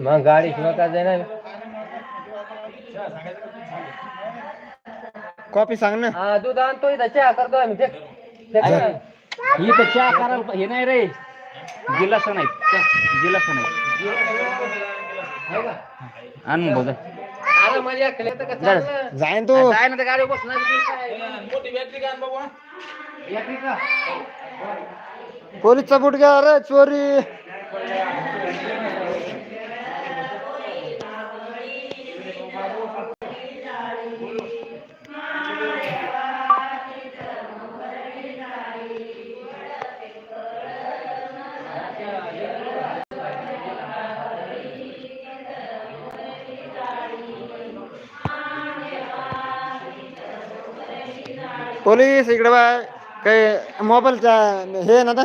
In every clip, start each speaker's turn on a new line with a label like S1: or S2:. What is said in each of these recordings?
S1: मग गाडी शिवाय काय जाणार
S2: कॉफी सांग ना
S1: हा दूध आणतो इथं चहा करतो आम्ही ना.
S3: इथं चहा करायला हे नाही रे गिलास नाही गिलास नाही? आण.
S1: अरे का चांगलं?
S2: जाईन तू
S3: जाय ना गाडीवर बसणार
S1: येते का?
S2: पोलीसचा बुट घ्या रे चोरी पोलीस इकडे बाय काही मोबाईलचा हे आहे ना आता?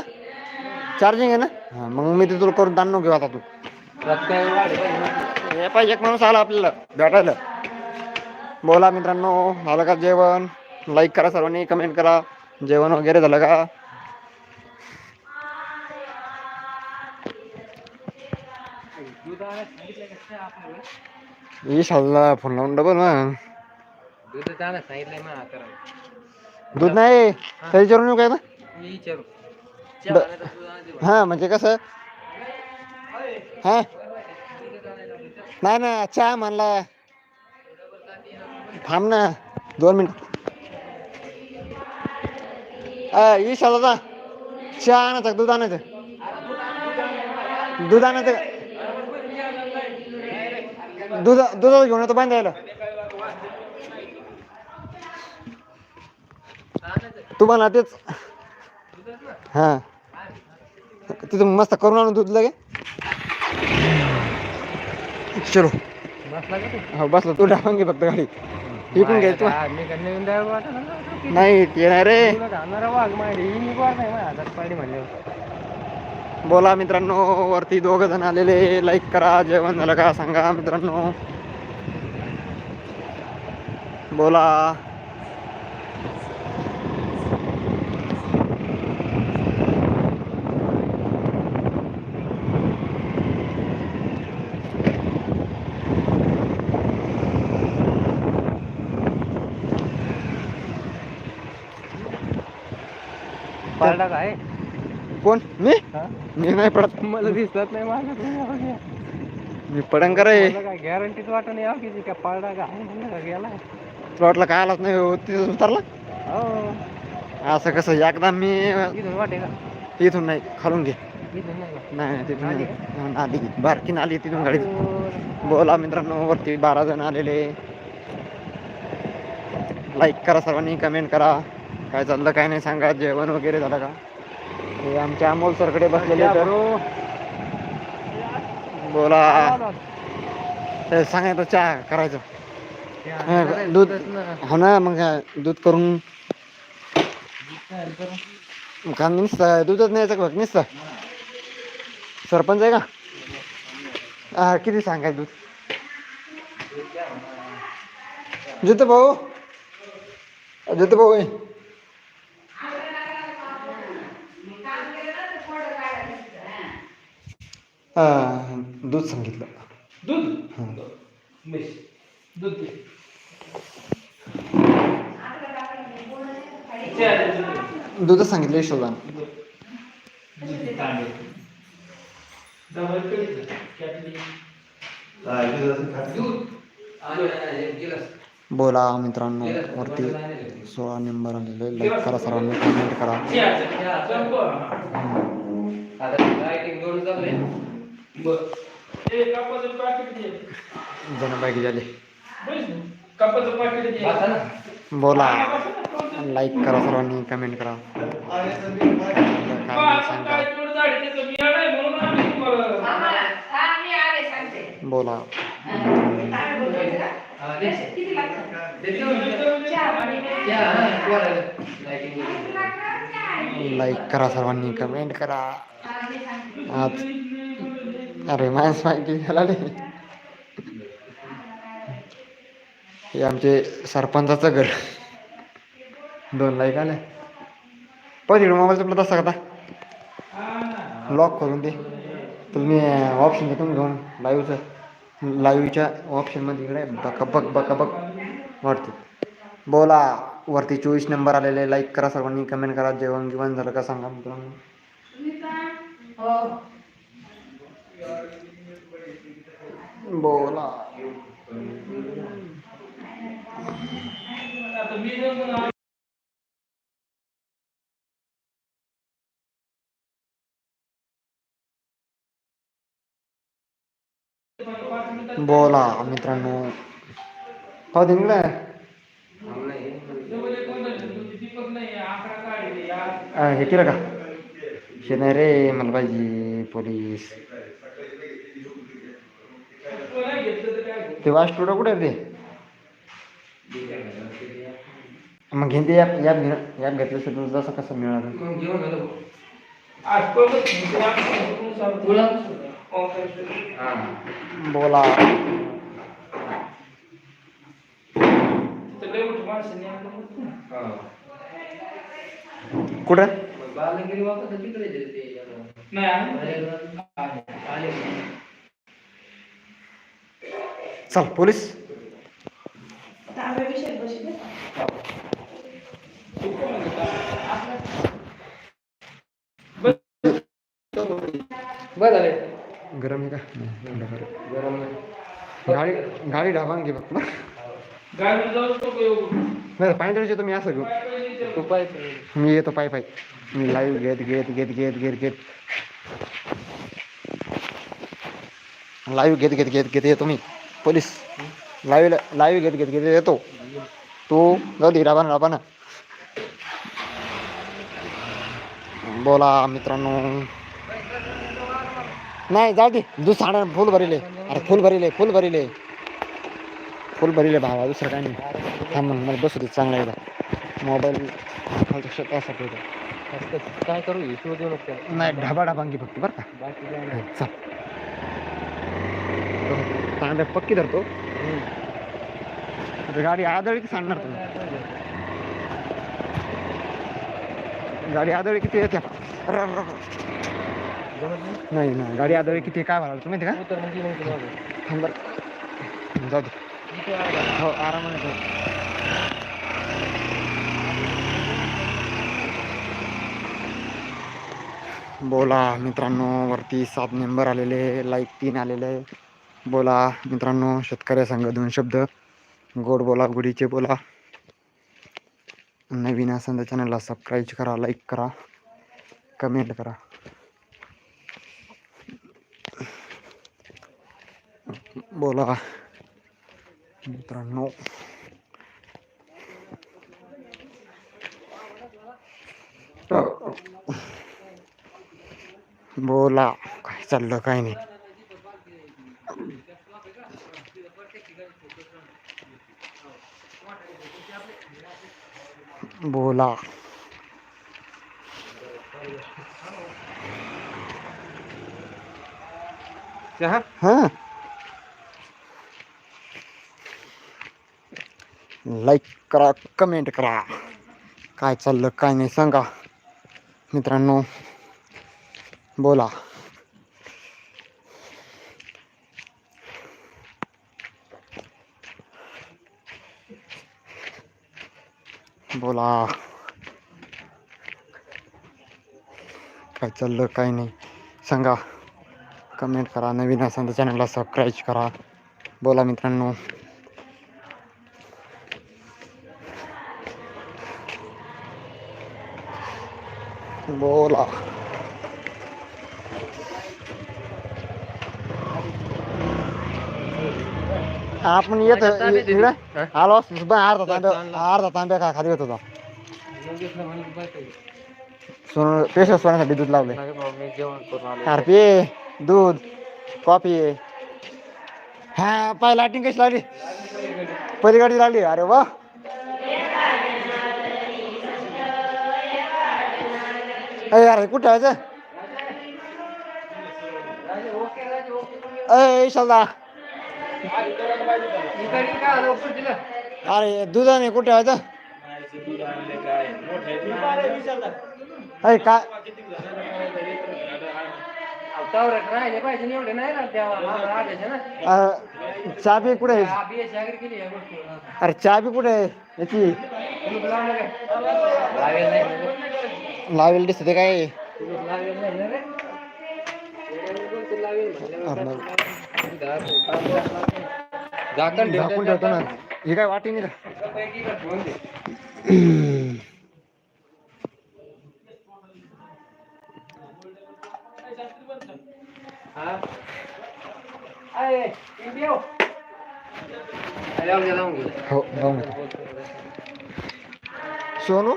S2: चार्जिंग आहे ना? मग मी ते तुला करून आणून घेऊ आता तू. हे पाहिजे एक माणूस आला आपल्याला भेटायला. बोला मित्रांनो झालं का जेवण? लाईक करा सर्वांनी कमेंट करा. जेवण वगैरे झालं का? ईश हल्ला फोन लावून डबल मग
S1: दूध आणत सांगितलंय मग आता.
S2: दूध नाही काही विचारून येऊ काय ना
S1: विचारू तर.
S2: हा म्हणजे कसं हा नाही ना चहा म्हणला थांब ना दोन मिनिट ईश दादा चहा आणायचं दूध आणायचं दूध आणायचं? दूध दुधाचं घेऊन येतो बांधायला. तू म्हणा तेच. हा. तिथं मस्त करून आणून दूध लगे. चलो.
S1: बसला
S2: हो बसलो. तू डावून घे फक्त गाडी विकून घे तू. नाही येणार आहे. रे
S1: वाघ माझ्या पाडी म्हणल्यावर.
S2: बोला मित्रांनो वरती दोघ जण आलेले लाईक करा जेवण झालं का सांगा मित्रांनो. बोला.
S1: पारडा काय?
S2: कोण? मी? मी नाही पडत.
S1: मला दिसत नाही माझ्या
S2: मी पडन का रे
S1: मला काय गॅरंटीच वाटत नाही हो की काय पारडा का आहे गेला?
S2: प्लॉटला काय आलाच नाही हो, तिथं उतरला?
S1: हो.
S2: असं कसं एकदा मी
S1: इथून वाटे का?
S2: इथून नाही खालून घे.
S1: नाही
S2: तिथून बारकी नाली तिथून गाडी
S1: हो.
S2: बोला मित्रांनो वरती बारा जण आलेले. लाईक करा सर्वांनी कमेंट करा. काय चाललं काय नाही सांगा. जेवण वगैरे झालं का? हे आमच्या अमोल सरकडे बसलेले तर. बोला. ते सांगायचं चहा करायचं. दूध. हो ना मग दूध करून? का नुसतं दूधच बघ नुसतं? सरपंच आहे का? हा किती सांगायचं दूध? जिथे भाऊ. जिथे भाऊ आहे हा, दूध सांगितलं. दूधच सांगितलं यशोदान. बोला मित्रांनो वरती सोळा नंबर आलेले लाईक करा सर्वांनी कमेंट करा.
S1: जोडून चाललंय.
S2: जनबाईक झाले. बोला. लाईक करा सर्वांनी कमेंट करा. काय नाही सांगा बोला. लाईक करा सर्वांनी कमेंट करा. आज. अरे माणस माहिती झाला नाही हे आमचे सरपंचाचं घर दोन लाईक आले पण तिकडे मोबाईल तुला तसा का लॉक करून दे तुम्ही ऑप्शन घेतो घेऊन लाईव्हचं लाईव्हच्या ऑप्शनमध्ये इकडे बकबक बकबक वाटते बोला वरती चोवीस नंबर आलेले लाईक करा सर्वांनी कमेंट करा जेवण गिवण झालं का सांगा मित्रांनो बोला. बोला मित्रांनो. हो तिकडे हे केलं का? हे नाही रे मला पाहिजे पोलीस. ते वाश टोडा कुठे आहे ते? मग घेते याप याप घे याप घेतलं तर तुझं जसं कसं मिळालं बोला. कुठं? चल पोलीस गरम गाडी गाडी ढाबान घे फक्त नाही पाणी तुम्ही असं घेऊ मी येतो पाय पाय मी लाईव्ह घेत घेत घेत घेत घेत घेत लाईव्ह घेत घेत घेत घेत येतो मी पोलीस. लाईव्ह लाईव्ह घेत घेत घेत येतो. तू जाऊ दे डाबाना डाबाना बोला मित्रांनो. नाही जाऊ दे. दूध साडा फुल भरिले. अरे फुल भरिले फुल भरिले. फुल भरिले भावा दुसरं काय नाही. थांब मला बसू दे चांगला एकदा. मोबाईल
S3: काय करू? हिशोब देऊ नको.
S2: नाही ढाबा ढाबांगी फक्त बरं का? चल. तांब्या पक्की धरतो आता गाडी आदळी की सांगणार तुम्ही गाडी आदळी किती येते नाही ना गाडी आदळी किती काय म्हणाल तुम्ही माहिती
S3: तर
S2: का थांब बरं जाऊ दे हो आरामाने जाऊ बोला मित्रांनो वरती सात मेंबर आलेले लाईक तीन आलेले बोला. मित्रांनो शेतकऱ्या सांगा दोन शब्द. गोड बोला गुढीचे बोला. नवीन असेल तर चॅनलला सबस्क्राईब करा लाईक करा कमेंट करा. बोला. मित्रांनो. बोला. काय चाललं काय नाही. बोला. हां. लाईक करा कमेंट करा. काय चाललं काय नाही सांगा. मित्रांनो बोला. बोला. काय चाललं काय नाही. सांगा. कमेंट करा. नवीन असेल तर चॅनलला सबस्क्राईब करा. बोला मित्रांनो. बोला. आपण येत इकडे? आलो असतो अर्धा तांब्या अर्धा तांब्या का खाली येत होता सोन पेशा सोन्यासाठी दूध लावले अरे पे दूध कॉफी. हा पाय लाईटिंग कशी लागली पलीकडची लागली अरे वा. अरे यार हे कुठं आहे अय शालदा अरे दुधाने कुठे आहे अरे काय? चाबी कुठे अरे चाबी कुठे आहे? याची.
S1: लावेल
S2: दिसते काय?
S1: कुलूप लावेल नाही ना रे कोणतं लावेल म्हणल्यावर झाकण
S2: झाकून ठेवतो ना. हे काय वाटी नाही
S1: पैकी का? ठेवून दे. हा अय इंडियो लावून घे लावून घे
S2: हो जाऊन सोनू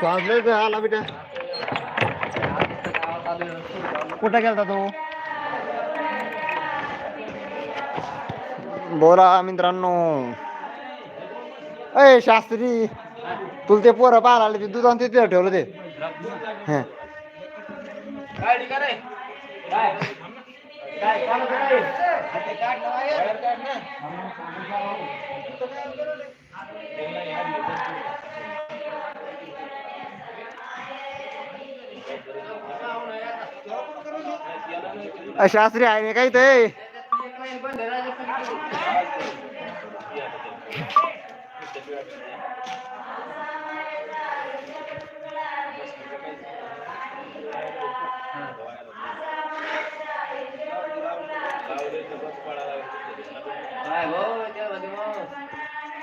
S2: तू आज लय वेळ आला बेटा कुठे गेलता तू? बोला मित्रांनो. अय शास्त्री तुला ते पोरं पाहायला आले ते दुधान ते तिथं ठेवलं ते. हं.
S1: आहे ना ना
S2: शास्त्री आहे नाही काही ते
S1: बंद आहे ना